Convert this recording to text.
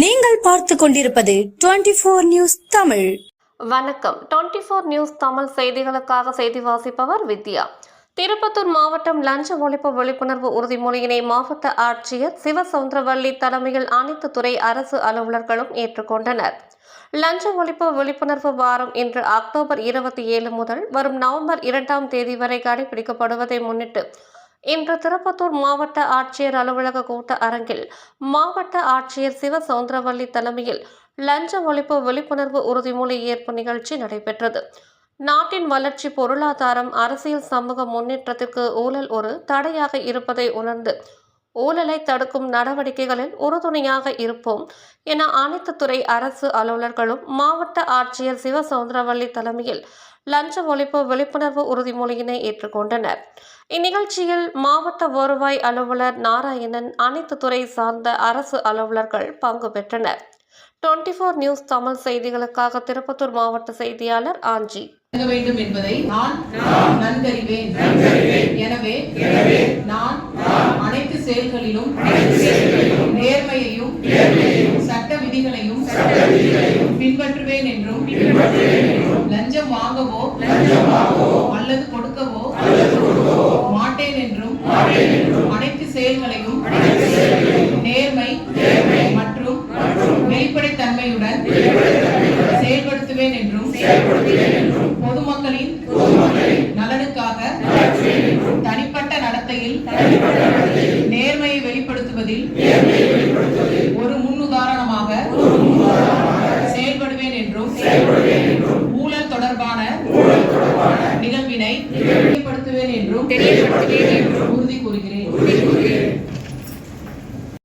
நீங்கள் பார்த்து கொண்டிருப்பது டுவெண்டி போர் நியூஸ் தமிழ். வணக்கம். டுவெண்ட்டி ஃபோர் நியூஸ் தமிழ் செய்திகளுக்காக செய்தி வாசிப்பவர் வித்யா. திருப்பத்தூர் மாவட்டம் லஞ்ச ஒழிப்பு விழிப்புணர்வு உறுதிமொழியினை மாவட்ட ஆட்சியர் சிவசௌந்தரவள்ளி தலைமையில் அனைத்து துறை அரசு அலுவலர்களும் ஏற்றுக்கொண்டனர். லஞ்ச ஒழிப்பு விழிப்புணர்வு வாரம் இன்று அக்டோபர் இருபத்தி ஏழு முதல் வரும் நவம்பர் இரண்டாம் தேதி வரை கடைபிடிக்கப்படுவதை முன்னிட்டு இன்று திருப்பத்தூர் மாவட்ட ஆட்சியர் அலுவலக கூட்ட அரங்கில் மாவட்ட ஆட்சியர் சிவ சவுந்தரவல்லி தலைமையில் லஞ்ச ஒழிப்பு விழிப்புணர்வு உறுதிமொழி ஏற்பு நிகழ்ச்சி நடைபெற்றது. நாட்டின் வளர்ச்சி பொருளாதாரம் அரசியல் சமூக முன்னேற்றத்திற்கு ஊழல் ஒரு தடையாக இருப்பதை உணர்ந்து ஊழலை தடுக்கும் நடவடிக்கைகளில் உறுதுணையாக இருப்போம் என அனைத்து துறை அரசு அலுவலர்களும் மாவட்ட ஆட்சியர் சிவ சவுந்தரவல்லி தலைமையில் லஞ்ச ஒழிப்பு விழிப்புணர்வு உறுதிமொழியினை ஏற்றுக்கொண்டனர். இந்நிகழ்ச்சியில் மாவட்ட வருவாய் அலுவலர் நாராயணன் அனைத்து துறை சார்ந்த அரசு அலுவலர்கள் பங்கு பெற்றனர். டுவெண்ட்டி ஃபோர் நியூஸ் தமிழ் செய்திகளுக்காக திருப்பத்தூர் மாவட்ட செய்தியாளர் ஆஞ்சி. வேண்டும் என்பதை நான் நன்கறிவேன். எனவே நான் அனைத்து செயல்களிலும் நேர்மையையும் சட்ட விதிகளையும் பின்பற்றுவேன் என்றும் லஞ்சம் வாங்கவோ அல்லது கொடுக்கவோ மாட்டேன் என்றும் அனைத்து செயல்களையும் நேர்மை மற்றும் வெளிப்படைத்தன்மையுடன் செயல்படுத்துவேன் என்றும் பொதுமக்களின் நலனுக்காக தனிப்பட்ட நடத்தையில் நேர்மையை வெளிப்படுத்துவதில் ஒரு முன்னுதாரணமாக நிகழ்வினை தெரியப்படுத்துவேன் என்றும் உறுதி கூறுகிறேன்.